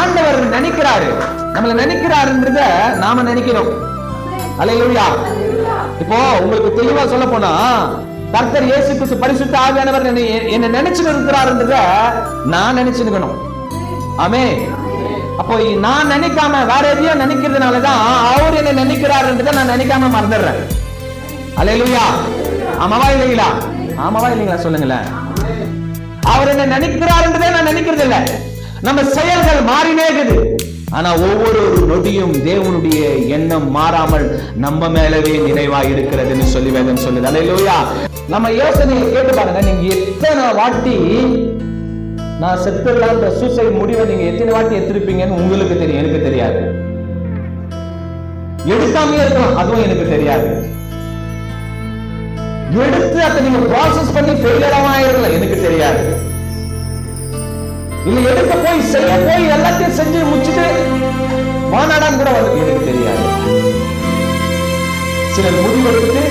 ஆண்டவர் நினைக்கிறாரு. நம்மள நினைக்கிறாருன்றத நாம நினைக்கிறோம். அல்லேலூயா இப்போ உங்களுக்கு தெளிவா சொல்ல போனா கர்த்தர் இயேசு கிறிஸ்து பரிசுத்த ஆவியானவர் என்ன நினைச்சுட்டு இருக்கிறாருன்றத நான் நினைச்சுக்கணும். ஆமே அப்போ நான் நினைக்காம வேற எதையோ நினைக்கிறதுனாலதான் அவர் என்ன நினைக்கிறாருன்றத நான் நினைக்காம மறந்துடுறேன். அல்லேலூயா ஆமாவா இல்லைங்களா? ஆமாவா இல்லைங்களா? சொல்லுங்களேன். அவர் என்ன நினைக்கிறாருன்றதே நான் நினைக்கிறது இல்லை நம்ம செயல்கள் மாறினே இருக்குது. ஆனா ஒவ்வொரு நொடியும் தேவனுடைய எண்ணம் மாறாமல் நம்ம மேலவே நிறைவா இருக்கிறதுன்னு சொல்லி வேதம் சொல்லுது. அலையிலோயா. நம்ம யோசனையை கேட்டு பாருங்க. நீங்க எத்தனை வாட்டி நான் செத்துடலான்ற சூசைட் முடிவை நீங்க எத்தனை வாட்டி எடுத்திருப்பீங்கன்னு உங்களுக்கு தெரியும். எனக்கு தெரியாது. எடுக்காமே இருக்கலாம். அதுவும் எனக்கு தெரியாது. எடுத்து அதை நீங்க ப்ராசஸ் பண்ணி ஃபெயிலியர் ஆயிரல எனக்கு தெரியாது. இல்லை எடுக்க போய் செய்ய போய் எல்லாத்தையும் செஞ்சு முடிச்சுட்டு வானாடான்னு கூட வந்து எனக்கு தெரியாது. சிலர் முடிவெடுத்து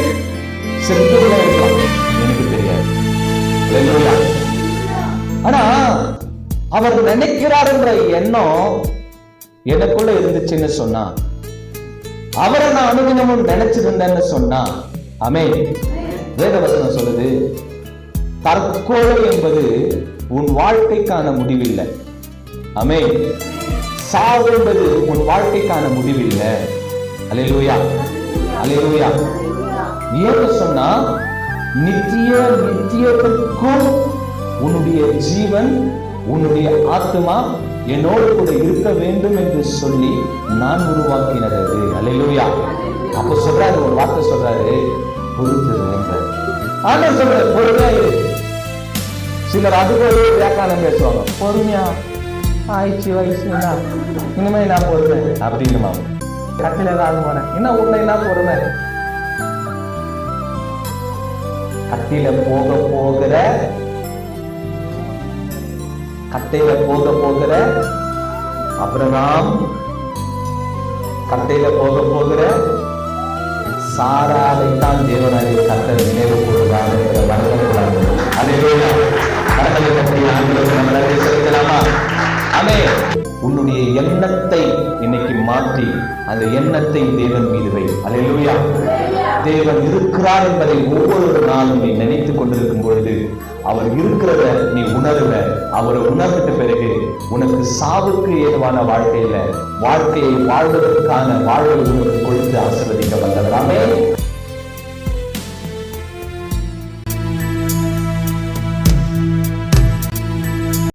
செத்து இருக்கலாம் எனக்கு தெரியாது. ஆனா அவர் நினைக்கிறாருன்ற எண்ணம் எனக்குள்ள இருந்துச்சுன்னு சொன்னா அவரை நான் அனுதினமும் நினைச்சிருந்தேன்னு சொன்னா அமே வேதவசனம் சொல்லுது தற்கொலை என்பது உன் வாழ்க்கைக்கான முடிவில்லை. அமே சாவு என்பது உன் வாழ்க்கைக்கான முடிவில்லை. அலையலூயா அலையலூயா ஏன்னு சொன்னா நித்திய நித்தியத்திற்கும் உன்னுடைய ஜீவன் உன்னுடைய ஆத்மா என்னோடு கூட இருக்க வேண்டும் என்று சொல்லி நான் உருவாக்கினது. அது அல்லேலூயா அப்ப சொல்றாரு ஒரு வார்த்தை சொல்றாரு. பொறுத்து ஆனா சொல்ற பொறுமையா சிலர் அது போல வியாக்கானம் பேசுவாங்க. பொறுமையா ஆயிடுச்சு வயசுனா இனிமே நான் பொறுமை. அப்படின்னு கட்டில தான் போறேன் என்ன உன்னை என்ன பொறுமை? கட்டில போக போகிற கட்டையில போக போகிற அபிரகாம் கட்டையில போக போகிற சாராதைத்தான் தேவனாகிய கர்த்தர் நினைவு உன்னுடைய எண்ணத்தை இன்னைக்கு மாற்றி அந்த எண்ணத்தை தேவன் மீது வை. அலையிலுயா. தேவன் இருக்கிறார் என்பதை ஒவ்வொரு நாளும் நீ நினைத்துக் கொண்டிருக்கும் பொழுது அவர் இருக்கிறத நீ உணருவ அவரை உணர்ந்துட்ட பிறகு உனக்கு சாவுக்கு ஏதுவான வாழ்க்கையில வாழ்க்கையை வாழ்வதற்கான வாழ்வை உனக்கு கொடுத்து ஆசீர்வதிக்க